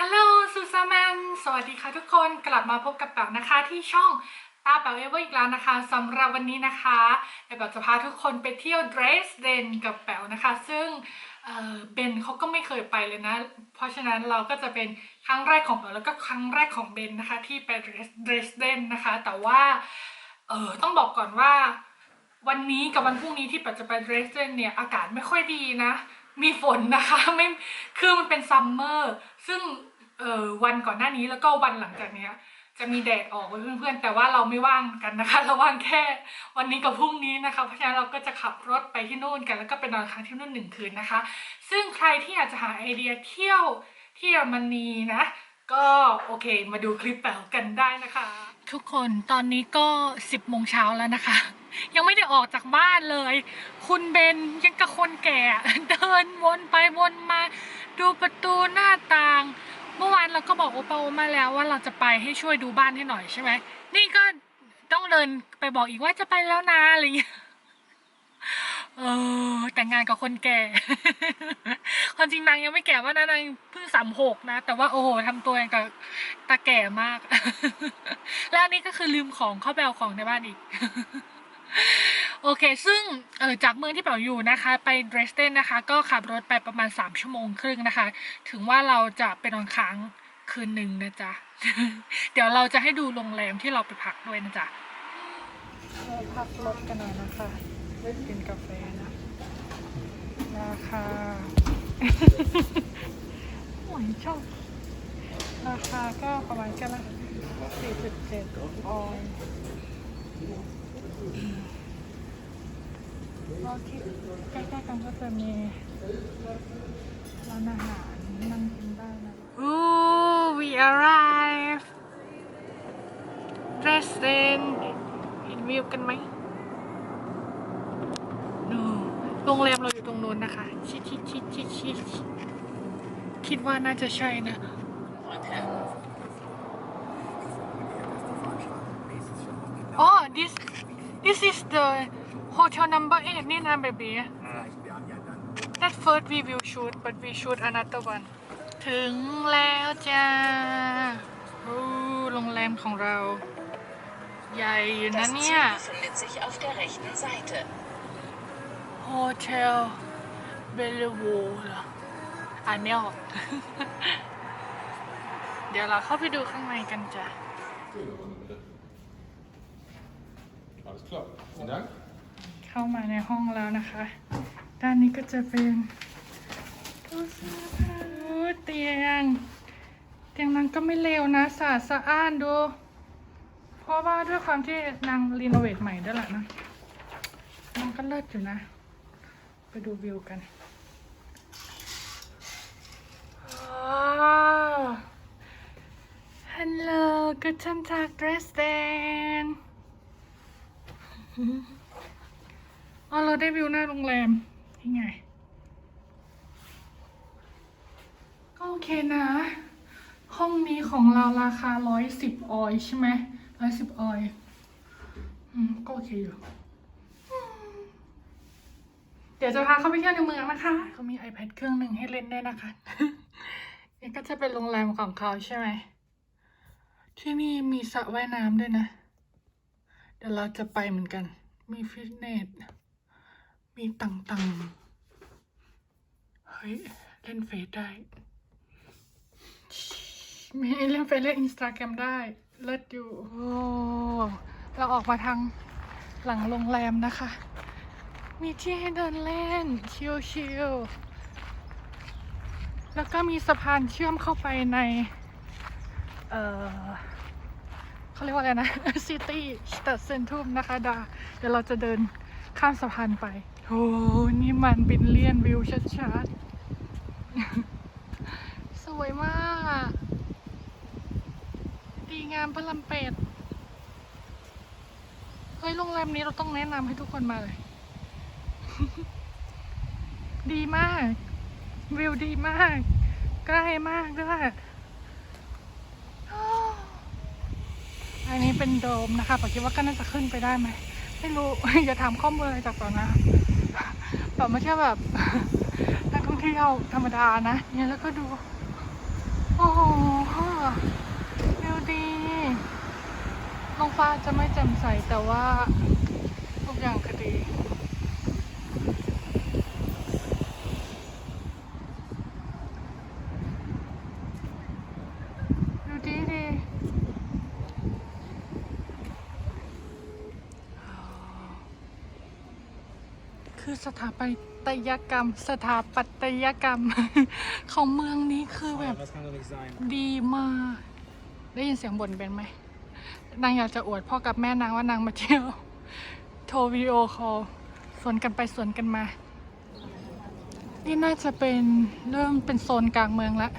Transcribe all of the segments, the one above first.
ฮัลโหลซูซาแมนสวัสดีค่ะทุกคนกลับมาพบกับแป๋วนะคะที่ช่องตาแป๋วเอเวอร์อีกแล้วนะคะสำหรับวันนี้นะคะแป๋วจะพาทุกคนไปเที่ยวเดรสเดนกับแป๋วนะคะ ซึ่งเออเบนเขาก็ไม่เคยไปเลยนะ เพราะฉะนั้นเราก็จะเป็นครั้งแรกของแป๋วแล้วก็ครั้งแรกของเบนนะคะ ที่ไปเดรสเดนนะคะ แต่ว่าเออต้องบอกก่อนว่า วันนี้กับวันพรุ่งนี้ที่ปัจจะไปเดรสเดนเนี่ยอากาศไม่ค่อยดีนะ มีฝนนะคะไม่คือมันเป็นซัมเมอร์ซึ่งเอ่อวันก่อนหน้านี้แล้วก็วันหลังจากเนี้ย จะมีแดดออกเพื่อนๆแต่ว่าเราไม่ว่างกันนะคะ เราว่างแค่วันนี้กับพรุ่งนี้นะคะ เพราะฉะนั้นเราก็จะขับรถไปที่นู่นกัน แล้วก็ไปนอนค้างที่นู่นหนึ่งคืนนะคะ ซึ่งใครที่อยากจะหาไอเดียเที่ยวที่เยอรมนีนะ ก็โอเคมาดูคลิปแป๋วกันได้นะคะ ทุกคนตอนนี้ก็ 10โมงเช้าแล้วนะคะ ยังไม่ได้ออกจากบ้านเลย คุณเบนยังกับคนแก่ เดินวนไปวนมา ดูประตูหน้าต่าง เมื่อวานเราก็บอกโอปาโอมาแล้วว่าเราจะไปให้ช่วยดูบ้านให้หน่อยใช่ไหมนี่ก็ต้องเดินไปบอกอีกว่าจะไปแล้วนะอะไรอย่างเงี้ยเออแต่งงานกับคนแก่ความจริงนางยังไม่แก่ว่านะนางเพิ่งสามหกนะ แต่ว่าโอ้โหทำตัวอย่างกับตาแก่มาก แล้วนนี้ก็คือลืมของเข้าไปเอาของในบ้านอีก โอเค ซึ่งเออจากเมืองที่เป๋าอยู่นะคะ ไปเดรสเดนนะคะ ก็ขับรถไปประมาณ 3 ชั่วโมงครึ่งนะคะ ถึงว่าเราจะไปนอนค้างคืนหนึ่งนะจ๊ะ เดี๋ยวเราจะให้ดูโรงแรมที่เราไปพักด้วยนะจ๊ะเราพักรถกันหน่อยนะคะกินกาแฟนะราคาหวยชอบราคาก็ประมาณกันละ4.7ออย ก็ที่ใกล้ๆกันก็จะมีร้านอาหารนั่งกินได้นะ Ooh we arrive Dresden เห็นวิวกันไหมนู่นโรงแรมเราอยู่ตรงนู้นนะคะ ชิดชิดชิดชิดชิดคิดว่าน่าจะใช่นะ Oh, this this is the hotel number eight นี่นะ baby That first we will shoot but we shoot another one ถึงแล้วจ้าโอ้โรงแรมของเรา ใหญ่อยู่นะ Das เนี่ย Ziel befindet sich auf der rechten Seite. Hotel b e l l e v u e เหรออ่านไม่ออก เดี๋ยวเราเข้าไปดูข้างในกันจ้ะ Alles klar. Vielen Dank. เข้ามาในห้องแล้วนะคะ ด้านนี้ก็จะเป็นตู้เสื้อผ้าโอ้เตียง เตียงนั้นก็ไม่เลวนะสะอาดสะอ้านดู เพราะว่าด้วยความที่นางรีโนเวทใหม่ด้วยแหละนะมันก็เลิศอยู่นะ ไปดูวิวกันฮัลโหลกุชันจากเดรสเดน อ๋อเราได้วิวหน้าโรงแรมยังไง ก็โอเคนะ ห้องนี้ของเราราคาร้อยสิบออยใช่ไหมร้อยสิบออย อืม ก็โอเคอยู่ เดี๋ยวจะพาเข้าไปเที่ยวในเมืองนะคะ เขามี iPad เครื่องหนึ่งให้เล่นด้วยนะคะ นี่ก็จะเป็นโรงแรมของเขาใช่ไหม ที่นี่มีสระว่ายน้ำด้วยนะ เดี๋ยวเราจะไปเหมือนกัน มีฟิตเนส มีต่างๆ เฮ้ย เล่นเฟซได้ มีเล่นเฟซเล่นอินสตาแกรมได้ เลิศอยู่โอ้เราออกมาทางหลังโรงแรมนะคะ มีที่ให้เดินเล่น ชิลๆ แล้วก็มีสะพานเชื่อมเข้าไปใน เอ่อ เขาเรียกว่าอะไรนะซิตี้สตัดเซนทุมนะคะดา เดี๋ยวเราจะเดินข้ามสะพานไปโอ้นี่มันบินเลียนวิวชัดๆ สวยมาก ดีงามพระลำเป็ดเฮ้ยโรงแรมนี้เราต้องแนะนำให้ทุกคนมาเลย ดีมาก วิวดีมาก ใกล้มากด้วย เป็นโดมนะคะปคิดว่าก็น่าจะขึ้นไปได้ไหมไม่รู้อย่าถามข้อมูลอะไรจากตอนนะแต่ไม่ใช่แบบนักท่องเที่ยวธรรมดานะเนี่ยแล้วก็ดู โอ้โหวิวดีลงฟ้าจะไม่แจ่มใสแต่ว่าทุกอย่างคดี คือสถาปัตยกรรม สถาปัตยกรรม ของเมืองนี้คือแบบ ดีมาก ได้ยินเสียงบ่นเป็นไหม นางอยากจะอวดพ่อกับแม่นางว่านางมาเที่ยว โทรวิดีโอคอลสวนกันไปสวนกันมา นี่น่าจะเป็นเริ่มเป็นโซนกลางเมืองแล้ว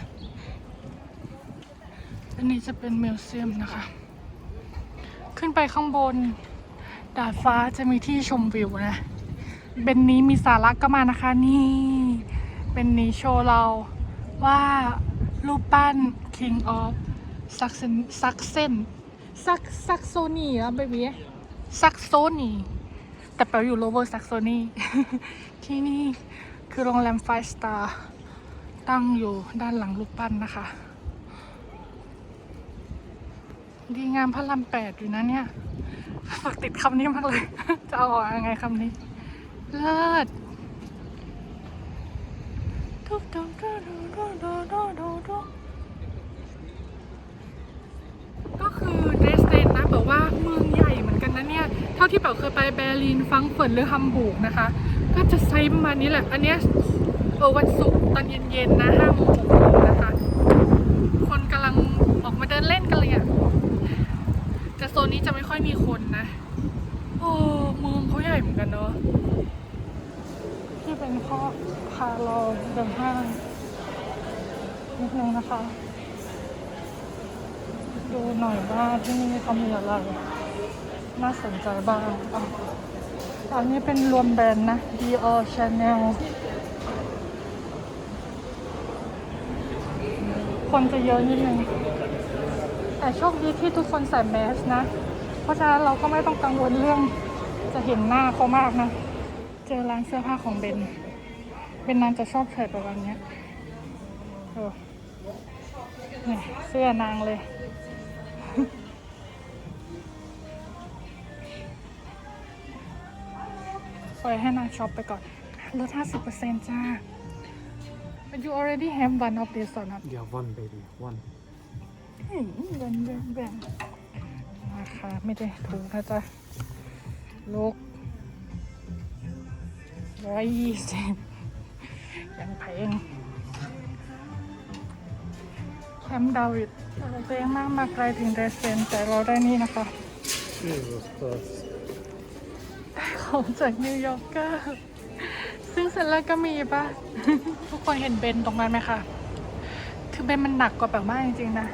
อันนี้จะเป็นมิวเซียมนะคะ ขึ้นไปข้างบน ดาดฟ้าจะมีที่ชมวิวนะ เบนนี้มีสาระก็มานะคะนี่เป็นนี้โชว์เราว่ารูปปั้น King of Saxon Saxon Sax Saxony อะเบบี Saxony แต่แปลอยู่ Lower Saxony ที่นี่คือโรงแรม Five Star ตั้งอยู่ด้านหลังรูปปั้นนะคะ ดีงามพระรามแปดอยู่นะเนี่ย ฝากติดคำนี้มากเลย จะเอาออกยังไงคำนี้ เลิศทุบทุบทุบทุบทุบทุบทุบทุบก็คือเดรสเดนนะแบบว่าเมืองใหญ่เหมือนกันนะเนี่ย เท่าที่เป๋าเคยไปเบอร์ลินฟังเฟิร์ตหรือฮัมบูร์กนะคะ ก็จะไซส์ประมาณนี้แหละ อันเนี้ยเออวันศุกร์ตอนเย็นๆนะห้าโมงหกโมงนะคะ คนกำลังออกมาเดินเล่นกันเลยอะแต่โซนนี้จะไม่ค่อยมีคนนะ โอ้เมืองเขาใหญ่เหมือนกันเนอะ เป็นข้อพาเราเดินห้างนิดนึงนะคะ ดูหน่อยว่าที่นี่เขามีอะไร น่าสนใจบ้างอันนี้เป็นรวมแบรนด์นะ Dior Chanel คนจะเยอะนิดนึง แต่โชคดีที่ทุกคนใส่แมสนะ เพราะฉะนั้นเราก็ไม่ต้องกังวลเรื่องจะเห็นหน้าเขามากนะ เจอร้านเสื้อผ้าของเบน เบนนางจะชอบใส่ประมาณเนี้ยเออเนี่ยเสื้อนางเลย ปล่อยให้นางช็อปไปก่อน ลด 50%จ้า But you already have one of these or not? Ja, one baby, one. อืมแบนแบนแบนราคาไม่ได้ถูกนะจ๊ะลูก ร้อยยี่สิบยังแพงแคมป์ดาวิดเราตัวเองมากมาไกลถึงเดรสเซนแต่เราได้นี่นะคะ Jesus Christ. ได้ของจากนิวยอร์กเกอร์ซึ่งเซนเลอร์ก็มีปะทุกคนเห็นเบนตรงนั้นไหมคะ คือเบนมันหนักกว่าแบบมากจริงๆนะ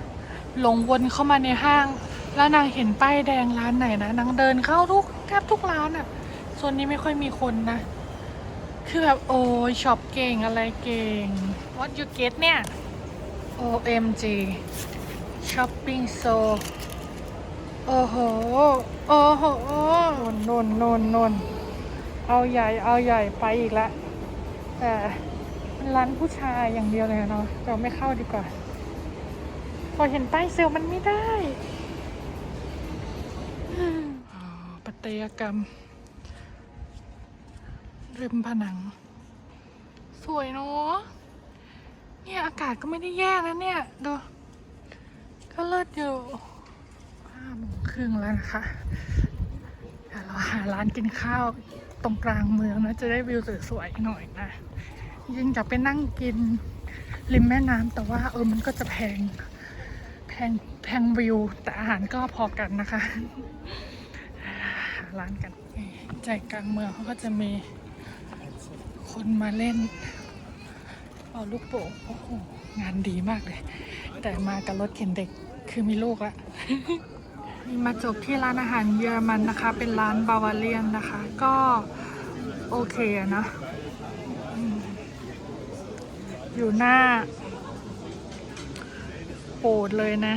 หลงวนเข้ามาในห้าง แล้วนางเห็นป้ายแดงร้านไหนนะ นางเดินเข้าทุกแทบทุกร้านอะ่ะส่วนนี้ไม่ค่อยมีคนนะ คือแบบโอ้ช็อปเก่งอะไรเก่ง What you get เนี่ย OMG Shopping so โอ้โห โอ้โหนนนนนนเอาใหญ่เอาใหญ่ไปอีกล้วแต่มันร้านผู้ชายอย่างเดียวเลยเนาะเราไม่เข้าดีกว่า พอเห็นป้ายเซลล์มันไม่ได้อ๋อปัตยกรรม ริมผนัง สวยเนาะเนี่ยอากาศก็ไม่ได้แย่นะเนี่ยดูก็เลิศอยู่ห้าโมงครึ่งแล้วนะคะเดี๋ยวเราหาร้านกินข้าวตรงกลางเมืองนะจะได้วิวสวยๆหน่อยนะยิ่งอยากไปนั่งกินริมแม่น้ำแต่ว่าเออมันก็จะแพงแพงแพงวิว แต่อาหารก็พอกันนะคะ หาร้านกัน ใจกลางเมืองเขาก็จะมี คนมาเล่นเอาลูกโป่งโอ้โหงานดีมากเลย แต่มากับรถเข็นเด็กคือมีลูกละมีมาจบที่ร้านอาหารเยอรมันนะคะ เป็นร้านบาวาเลียนนะคะ ก็โอเคนะอยู่หน้าโปดเลยนะ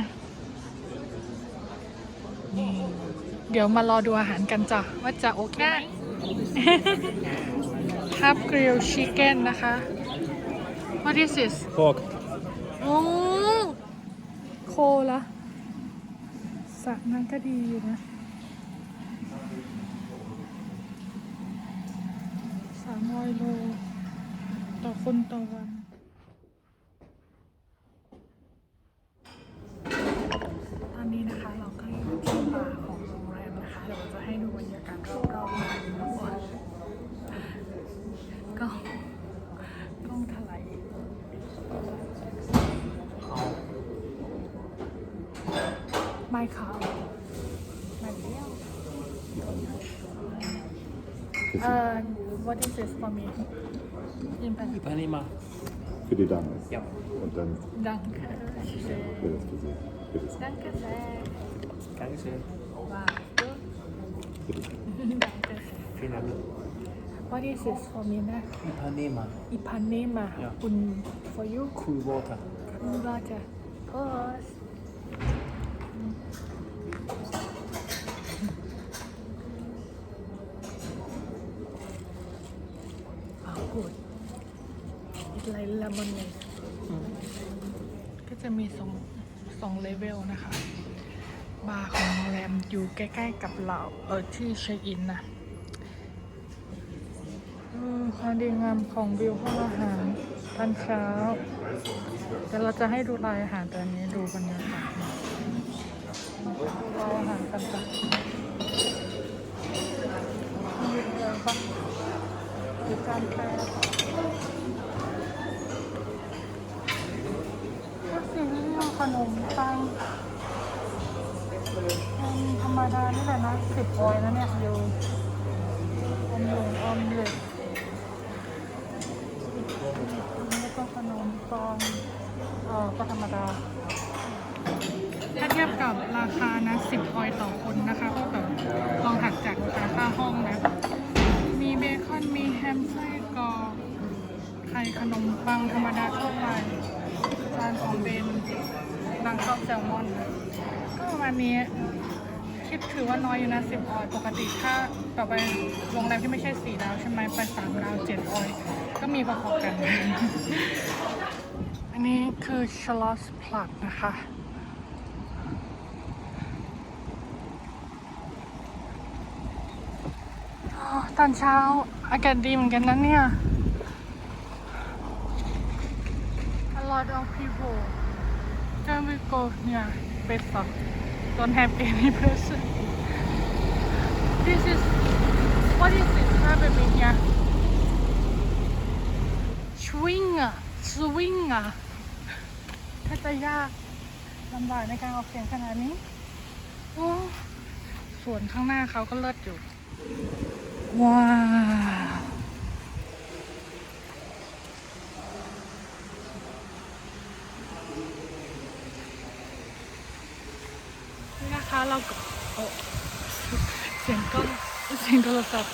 เดี๋ยวมารอดูอาหารกันจ้ะว่าจะโอเคไหม ทับกริลชิคเก้นนะคะ What is this Pork. โอ้โคละสระนั้นก็ดีอยู่นะสามร้อยโล ต่อคนต่อวัน Uh, what is this for me? In Ipanema. Für die Dame. Ja. Und dann. Danke. Für das Gesicht. Für das Danke sehr. Dankeschön. Wow. Danke. Vielen Dank. What is this for me, ne? Ipanema. Ipanema. Ja. Und for you? Cool water. Cool water. Prost. Oh, good. It's like lemonade. ก็จะมีสองสองเลเวลนะคะ บาร์ของโรงแรมอยู่ใกล้ๆกับเราเออที่เช็คอินนะความดีงามของวิวห้องอาหารตอนเช้าเดี๋ยวเราจะให้ดูรายอาหารตอนนี้ดูบรรยากาศราอาหารกันจ้ะมีอะไรบ้าง จานแปรก็สิ่งที่ขนมปังธรรมดานี่แหละนะสิบออยนะเนี่ยอยู่อมหลงอมเหล็กแล้วก็ขนมปัง เออก็ธรรมดา ถ้าเทียบกับราคานะ 10ออยต่อคนนะคะ ก็แบบลองหักจากราคาค่าห้องนะ มีเบคอน มีแฮมไส้กรอกไขนมปังธรรมดาทั่วไปจานของเบนบางชอบแซลมอน ก็ประมาณนี้คิดถือว่าน้อยอยู่นะ10ออย ปกติถ้าต่อไปโรงแรมที่ไม่ใช่4ดาวใช่ไหมไป3ดาว7ออย ก็มีพอๆกัน อันนี้คือชลอสพลัดนะคะตอนเช้าอากาศดีเหมือนกันนะเนี่ย A lot of people can we go near better don't have any person this is what is it ถ้าเป็นแบบเนี้ย swing อะ swing อะถ้าจะยากลำบากในการออกเสียงขนาดนี้โอ้ส่วนข้างหน้าเขาก็เลิศอยู่ ว้าว นี่นะคะเราก็โอ้เสียงกล้องเสียงโทรศัพท์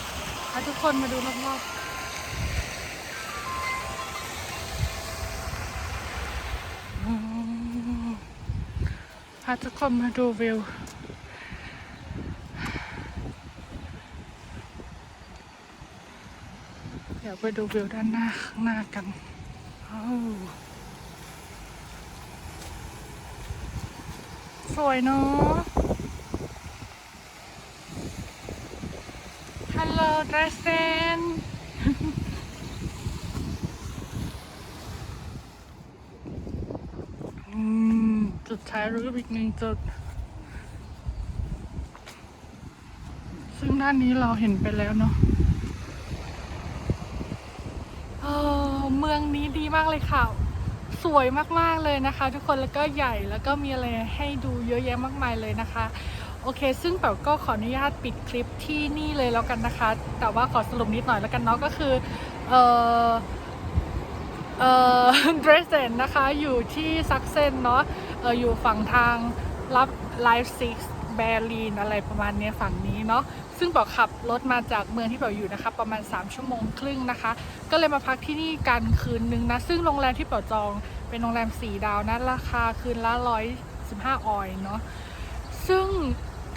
ให้ทุกคนมาดูรอบๆพาทุกคนมาดูวิวเดี๋ยวไปดูวิวด้านหน้าข้างหน้ากันอ้าว สวยเนาะ ฮัลโหลดรเซนอืมจุดท้ายรูปอีกหนึ่งจุด ซึ่งด้านนี้เราเห็นไปแล้วเนาะเมืองนี้ดีมากเลยค่ะ สวยมากๆเลยนะคะ ทุกคนแล้วก็ใหญ่แล้วก็มีอะไรให้ดูเยอะแยะมากมายเลยนะคะโอเค ซึ่งแป๋วก็ขออนุญาตปิดคลิปที่นี่เลยแล้วกันนะคะ แต่ว่าขอสรุปนิดหน่อยแล้วกันเนาะก็คือ เออเอ่อเดรสเซนนะคะ อยู่ที่ซักเซนเนาะ เอออยู่ฝั่งทางรับไลฟ์ซิก แบรีนอะไรประมาณนี้ฝั่งนี้เนาะซึ่งเป๋าขับรถมาจากเมืองที่เป๋าอยู่นะคะ ประมาณ 3 ชั่วโมงครึ่งนะคะ ก็เลยมาพักที่นี่กันคืนนึงนะ ซึ่งโรงแรมที่เป๋าจองเป็นโรงแรม 4 ดาวนะราคาคืนละ 115 ออยเนาะซึ่ง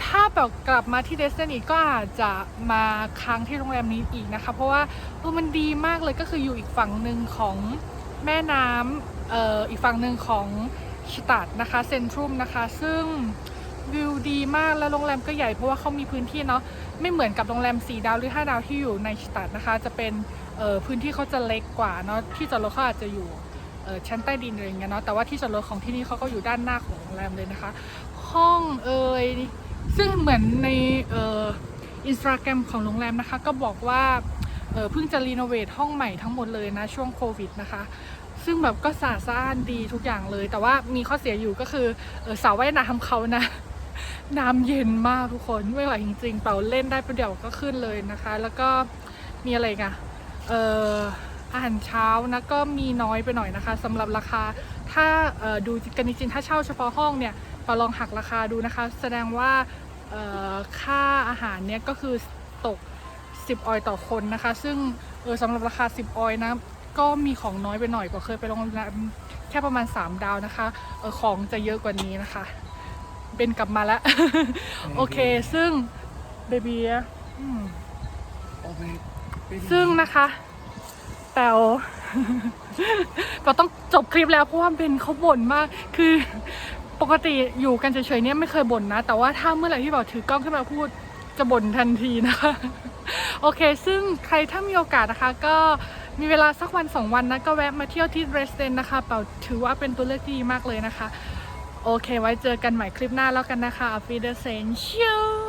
ถ้าแบบกลับมาที่เดสตินีก็อาจจะมาค้างที่โรงแรมนี้อีกนะคะ เพราะว่าเออมันดีมากเลยก็คืออยู่อีกฝั่งหนึ่งของแม่น้ำเอ่ออีกฝั่งหนึ่งของชิตัดนะคะเซนทรัมนะคะ ซึ่ง วิวดีมากแล้วโรงแรมก็ใหญ่เพราะว่าเขามีพื้นที่เนาะไม่เหมือนกับโรงแรม 4 ดาวหรือ 5 ดาวที่อยู่ในสตัดนะคะ จะเป็นเอ่อพื้นที่เขาจะเล็กกว่าเนาะที่จอดรถเขาอาจจะอยู่เอ่อชั้นใต้ดินอะไรอย่างเงี้ยเนาะแต่ว่าที่จอดรถของที่นี่เขาก็อยู่ด้านหน้าของโรงแรมเลยนะคะ ห้องเอ่ยซึ่งเหมือนในเอ่ออินสตาแกรมของโรงแรมนะคะ ก็บอกว่าเอ่อเพิ่งจะรีโนเวทห้องใหม่ทั้งหมดเลยนะช่วงโควิดนะคะซึ่งแบบก็สะอาดดีทุกอย่างเลย แต่ว่ามีข้อเสียอยู่ก็คือเออสระว่ายน้ำเขานะ น้ำเย็นมากทุกคนไม่ไหวจริงๆเป่าเล่นได้ประเดี๋ยวก็ขึ้นเลยนะคะ แล้วก็มีอะไรกันเอ่ออาหารเช้านะก็มีน้อยไปหน่อยนะคะสำหรับราคาถ้าดูกันจริงๆถ้าเช่าเฉพาะห้องเนี่ยเปาลองหักราคาดูนะคะ แสดงว่าค่าอาหารเนี่ยก็คือตก 10 ออยต่อคนนะคะ ซึ่งเออสำหรับราคา 10 ออยนะก็มีของน้อยไปหน่อยกว่าเคยไปโรงแรมแค่ประมาณ 3 ดาวนะคะเออของจะเยอะกว่านี้นะคะ เป็นกลับมาแล้ว โอเค ซึ่งเบบีอืมโอ้ยซึ่งนะคะแปวเราต้องจบคลิปแล้วเพราะว่าเบนเขาบ่นมาก คือปกติอยู่กันเฉยๆเนี่ยไม่เคยบ่นนะ แต่ว่าถ้าเมื่อไหร่ที่แบบถือกล้องขึ้นมาพูดจะบ่นทันทีนะคะ โอเค ซึ่งใครถ้ามีโอกาสนะคะ ก็มีเวลาสักวันสองวันนะก็แวะมาเที่ยวที่เรสเดนนะคะ เป่าถือว่าเป็นตัวเลือกที่ดีมากเลยนะคะ โอเคไว้เจอกันใหม่คลิปหน้าแล้วกันนะคะอัฟฟีเดอร์เซนชิว